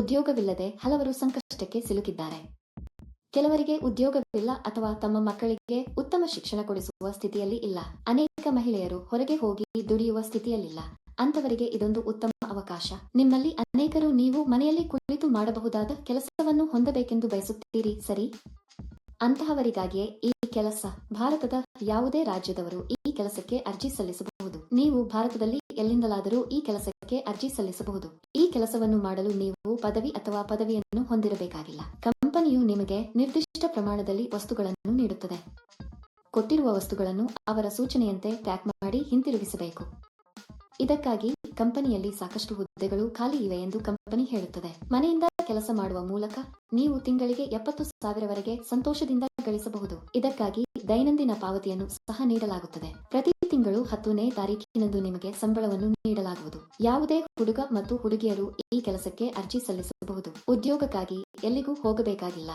ಉದ್ಯೋಗವಿಲ್ಲದೆ ಹಲವರು ಸಂಕಷ್ಟಕ್ಕೆ ಸಿಲುಕಿದ್ದಾರೆ. ಕೆಲವರಿಗೆ ಉದ್ಯೋಗವಿಲ್ಲ ಅಥವಾ ತಮ್ಮ ಮಕ್ಕಳಿಗೆ ಉತ್ತಮ ಶಿಕ್ಷಣ ಕೊಡಿಸುವ ಸ್ಥಿತಿಯಲ್ಲಿ ಇಲ್ಲ. ಅನೇಕ ಮಹಿಳೆಯರು ಹೊರಗೆ ಹೋಗಿ ದುಡಿಯುವ ಸ್ಥಿತಿಯಲ್ಲಿಲ್ಲ. ಅಂತವರಿಗೆ ಇದೊಂದು ಉತ್ತಮ ಅವಕಾಶ. ನಿಮ್ಮಲ್ಲಿ ಅನೇಕರು ನೀವು ಮನೆಯಲ್ಲಿ ಕುಳಿತು ಮಾಡಬಹುದಾದ ಕೆಲಸವನ್ನು ಹೊಂದಬೇಕೆಂದು ಬಯಸುತ್ತೀರಿ, ಸರಿ? ಅಂತಹವರಿಗಾಗಿಯೇ ಈ ಕೆಲಸ ಭಾರತದ ಯಾವುದೇ ರಾಜ್ಯದವರು ಈ ಕೆಲಸಕ್ಕೆ ಅರ್ಜಿ ಸಲ್ಲಿಸಬಹುದು. ನೀವು ಭಾರತದಲ್ಲಿ ಎಲ್ಲಿಂದಲಾದರೂ ಈ ಕೆಲಸಕ್ಕೆ ಅರ್ಜಿ ಸಲ್ಲಿಸಬಹುದು. ಈ ಕೆಲಸವನ್ನು ಮಾಡಲು ನೀವು ಪದವಿ ಅಥವಾ ಪದವಿಯನ್ನು ಹೊಂದಿರಬೇಕಾಗಿಲ್ಲ. ಕಂಪನಿಯು ನಿಮಗೆ ನಿರ್ದಿಷ್ಟ ಪ್ರಮಾಣದಲ್ಲಿ ವಸ್ತುಗಳನ್ನು ನೀಡುತ್ತದೆ. ಕೊಟ್ಟಿರುವ ವಸ್ತುಗಳನ್ನು ಅವರ ಸೂಚನೆಯಂತೆ ಪ್ಯಾಕ್ ಮಾಡಿ ಹಿಂತಿರುಗಿಸಬೇಕು. ಇದಕ್ಕಾಗಿ ಕಂಪನಿಯಲ್ಲಿ ಸಾಕಷ್ಟು ಹುದ್ದೆಗಳು ಖಾಲಿ ಇವೆ ಎಂದು ಕಂಪನಿ ಹೇಳುತ್ತದೆ. ಮನೆಯಿಂದ ಕೆಲಸ ಮಾಡುವ ಮೂಲಕ ನೀವು ತಿಂಗಳಿಗೆ ಎಪ್ಪತ್ತು ಸಾವಿರವರೆಗೆ ಸಂತೋಷದಿಂದ ಗಳಿಸಬಹುದು. ಇದಕ್ಕಾಗಿ ದೈನಂದಿನ ಪಾವತಿಯನ್ನು ಸಹ ನೀಡಲಾಗುತ್ತದೆ. ಪ್ರತಿ ತಿಂಗಳು ಹತ್ತನೇ ತಾರೀಕಿನಂದು ನಿಮಗೆ ಸಂಬಳವನ್ನು ನೀಡಲಾಗುವುದು. ಯಾವುದೇ ಹುಡುಗ ಮತ್ತು ಹುಡುಗಿಯರು ಈ ಕೆಲಸಕ್ಕೆ ಅರ್ಜಿ ಸಲ್ಲಿಸಬಹುದು. ಉದ್ಯೋಗಕ್ಕಾಗಿ ಎಲ್ಲಿಗೂ ಹೋಗಬೇಕಾಗಿಲ್ಲ.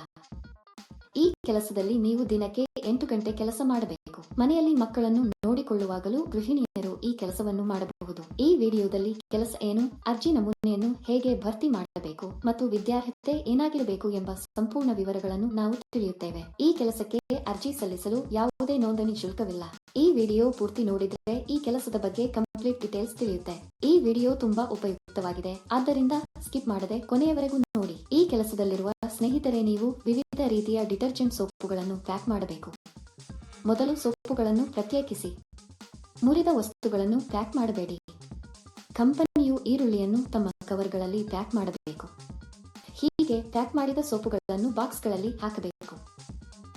ಈ ಕೆಲಸದಲ್ಲಿ ನೀವು ದಿನಕ್ಕೆ ಎಂಟು ಗಂಟೆ ಕೆಲಸ ಮಾಡಬೇಕು. ಮನೆಯಲ್ಲಿ ಮಕ್ಕಳನ್ನು ನೋಡಿಕೊಳ್ಳುವಾಗಲೂ ಗೃಹಿಣಿಯರು ಈ ಕೆಲಸವನ್ನು ಮಾಡಬಹುದು. ಈ ವಿಡಿಯೋದಲ್ಲಿ ಕೆಲಸ ಏನು, ಅರ್ಜಿ ನಮೂನೆಯನ್ನು ಹೇಗೆ ಭರ್ತಿ ಮಾಡಬೇಕು ಮತ್ತು ವಿದ್ಯಾರ್ಹತೆ ಏನಾಗಿರಬೇಕು ಎಂಬ ಸಂಪೂರ್ಣ ವಿವರಗಳನ್ನು ನಾವು ತಿಳಿಯುತ್ತೇವೆ. ಈ ಕೆಲಸಕ್ಕೆ ಅರ್ಜಿ ಸಲ್ಲಿಸಲು ಯಾವುದೇ ನೋಂದಣಿ ಶುಲ್ಕವಿಲ್ಲ. ಈ ವಿಡಿಯೋ ಪೂರ್ತಿ ನೋಡಿದರೆ ಈ ಕೆಲಸದ ಬಗ್ಗೆ ಕಂಪ್ಲೀಟ್ ಡೀಟೇಲ್ಸ್ ತಿಳಿಯುತ್ತೆ. ಈ ವಿಡಿಯೋ ತುಂಬಾ ಉಪಯುಕ್ತವಾಗಿದೆ. ಆದ್ದರಿಂದ ಸ್ಕಿಪ್ ಮಾಡದೆ ಕೊನೆಯವರೆಗೂ ನೋಡಿ. ಈ ಕೆಲಸದಲ್ಲಿರುವ ಸ್ನೇಹಿತರೆ, ನೀವು ವಿವಿಧ ರೀತಿಯ ಡಿಟರ್ಜೆಂಟ್ ಸೋಪುಗಳನ್ನು ಪ್ಯಾಕ್ ಮಾಡಬೇಕು. ಮೊದಲು ಸೋಪುಗಳನ್ನು ಪ್ರತ್ಯೇಕಿಸಿ. ಮುರಿದ ವಸ್ತುಗಳನ್ನು ಪ್ಯಾಕ್ ಮಾಡಬೇಡಿ. ಕಂಪನಿಯು ಈರುಳ್ಳಿಯನ್ನು ತಮ್ಮ ಕವರ್ಗಳಲ್ಲಿ ಪ್ಯಾಕ್ ಮಾಡಬೇಕು. ಹೀಗೆ ಪ್ಯಾಕ್ ಮಾಡಿದ ಸೋಪುಗಳನ್ನು ಬಾಕ್ಸ್ಗಳಲ್ಲಿ ಹಾಕಬೇಕು.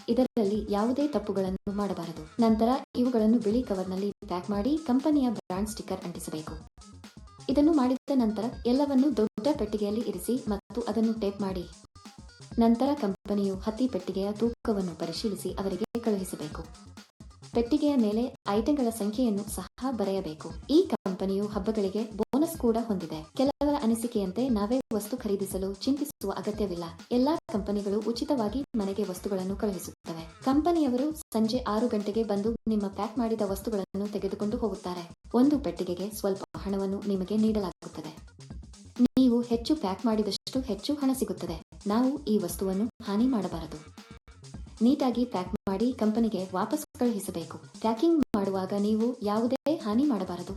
ಇದರಲ್ಲಿ ಯಾವುದೇ ತಪ್ಪುಗಳನ್ನು ಮಾಡಬಾರದು. ನಂತರ ಇವುಗಳನ್ನು ಬಿಳಿ ಕವರ್ನಲ್ಲಿ ಪ್ಯಾಕ್ ಮಾಡಿ ಕಂಪನಿಯ ಬ್ರಾಂಡ್ ಸ್ಟಿಕ್ಕರ್ ಅಂಟಿಸಬೇಕು. ಇದನ್ನು ಮಾಡಿದ ನಂತರ ಎಲ್ಲವನ್ನು ದೊಡ್ಡ ಪೆಟ್ಟಿಗೆಯಲ್ಲಿ ಇರಿಸಿ ಮತ್ತು ಅದನ್ನು ಟೇಪ್ ಮಾಡಿ. ನಂತರ ಕಂಪನಿಯು ಹತ್ತಿ ಪೆಟ್ಟಿಗೆಯ ತೂಕವನ್ನು ಪರಿಶೀಲಿಸಿ ಅವರಿಗೆ ಕಳುಹಿಸಬೇಕು. ಪೆಟ್ಟಿಗೆಯ ಮೇಲೆ ಐಟಂಗಳ ಸಂಖ್ಯೆಯನ್ನು ಸಹ ಬರೆಯಬೇಕು. ಈ ಕಂಪನಿಯು ಹಬ್ಬಗಳಿಗೆ ಬೋನಸ್ ಕೂಡ ಹೊಂದಿದೆ. ಕೆಲವರ ಅನಿಸಿಕೆಯಂತೆ ನಾವೇ ವಸ್ತು ಖರೀದಿಸಲು ಚಿಂತಿಸುವ ಅಗತ್ಯವಿಲ್ಲ. ಎಲ್ಲಾ ಕಂಪನಿಗಳು ಉಚಿತವಾಗಿ ಮನೆಗೆ ವಸ್ತುಗಳನ್ನು ಕಳುಹಿಸುತ್ತವೆ. ಕಂಪನಿಯವರು ಸಂಜೆ ಆರು ಗಂಟೆಗೆ ಬಂದು ನಿಮ್ಮ ಪ್ಯಾಕ್ ಮಾಡಿದ ವಸ್ತುಗಳನ್ನು ತೆಗೆದುಕೊಂಡು ಹೋಗುತ್ತಾರೆ. ಒಂದು ಪೆಟ್ಟಿಗೆಗೆ ಸ್ವಲ್ಪ ಹಣವನ್ನು ನಿಮಗೆ ನೀಡಲಾಗುತ್ತದೆ. ನೀವು ಹೆಚ್ಚು ಪ್ಯಾಕ್ ಮಾಡಿದಷ್ಟು ಹೆಚ್ಚು ಹಣ ಸಿಗುತ್ತದೆ. ನಾವು ಈ ವಸ್ತುವನ್ನು ಹಾನಿ ಮಾಡಬಾರದು. ನೀಟಾಗಿ ಪ್ಯಾಕ್ ಮಾಡಿ ಕಂಪನಿಗೆ ವಾಪಸ್ ಕಳುಹಿಸಬೇಕು. ಪ್ಯಾಕಿಂಗ್ ಮಾಡುವಾಗ ನೀವು ಯಾವುದೇ ಹಾನಿ ಮಾಡಬಾರದು.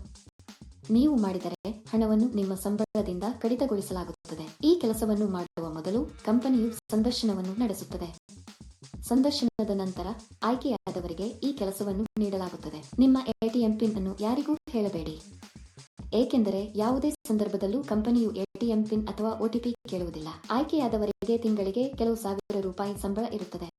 ನೀವು ಮಾಡಿದರೆ ಹಣವನ್ನು ನಿಮ್ಮ ಸಂಬಳದಿಂದ ಕಡಿತಗೊಳಿಸಲಾಗುತ್ತದೆ. ಈ ಕೆಲಸವನ್ನು ಮಾಡುವ ಮೊದಲು ಕಂಪನಿಯು ಸಂದರ್ಶನವನ್ನು ನಡೆಸುತ್ತದೆ. ಸಂದರ್ಶನದ ನಂತರ ಆಯ್ಕೆಯಾದವರಿಗೆ ಈ ಕೆಲಸವನ್ನು ನೀಡಲಾಗುತ್ತದೆ. ನಿಮ್ಮ ಎಟಿಎಂ ಪಿನ್ ಅನ್ನು ಯಾರಿಗೂ ಹೇಳಬೇಡಿ. ಏಕೆಂದರೆ ಯಾವುದೇ ಸಂದರ್ಭದಲ್ಲೂ ಕಂಪನಿಯು ಎಟಿಎಂ ಪಿನ್ ಅಥವಾ ಒಟಿಪಿ ಕೇಳುವುದಿಲ್ಲ. ಆಯ್ಕೆಯಾದವರಿಗೆ ತಿಂಗಳಿಗೆ ಕೆಲವು ಸಾವಿರ ರೂಪಾಯಿ ಸಂಬಳ ಇರುತ್ತದೆ.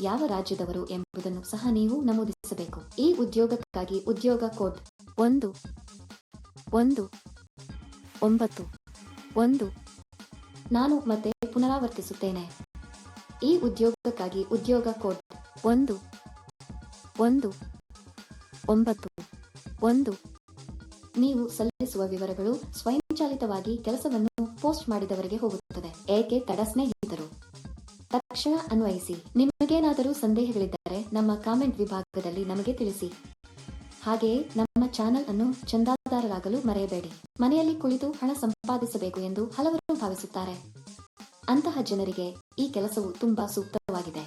ಯಾವ ರಾಜ್ಯದವರು ಎಂಬುದನ್ನು ಸಹ ನೀವು ನಮೂದಿಸಬೇಕು. ಈ ಉದ್ಯೋಗಕ್ಕಾಗಿ ಉದ್ಯೋಗ ಕೋಡ್ ಒಂದು ಒಂದು, ಒಂಬತ್ತು, ಒಂದು, ನಾನು ಮತ್ತೆ ಪುನರಾವರ್ತಿಸುತ್ತೇನೆ. ಈ ಉದ್ಯೋಗಕ್ಕಾಗಿ ಉದ್ಯೋಗ ಕೋಡ್ ಒಂದು ಒಂದು, ಒಂಬತ್ತು, ಒಂದು. ನೀವು ಸಲ್ಲಿಸುವ ವಿವರಗಳು ಸ್ವಯಂಚಾಲಿತವಾಗಿ ಕೆಲಸವನ್ನು ಪೋಸ್ಟ್ ಮಾಡಿದವರಿಗೆ ಹೋಗುತ್ತದೆ. ಏಕೆ ತಡ ಸ್ನೇಹಿತರು? ತಕ್ಷಣ ಅನ್ವಯಿಸಿ. ನಿಮಗೇನಾದರೂ ಸಂದೇಹಗಳಿದ್ದರೆ ನಮ್ಮ ಕಾಮೆಂಟ್ ವಿಭಾಗದಲ್ಲಿ ನಮಗೆ ತಿಳಿಸಿ. ಹಾಗೆಯೇ ನಮ್ಮ ಚಾನೆಲ್ ಅನ್ನು ಚಂದಾದಾರರಾಗಲು ಮರೆಯಬೇಡಿ. ಮನೆಯಲ್ಲಿ ಕುಳಿತು ಹಣ ಸಂಪಾದಿಸಬೇಕು ಎಂದು ಹಲವರು ಭಾವಿಸುತ್ತಾರೆ. ಅಂತಹ ಜನರಿಗೆ ಈ ಕೆಲಸವು ತುಂಬಾ ಸೂಕ್ತವಾಗಿದೆ.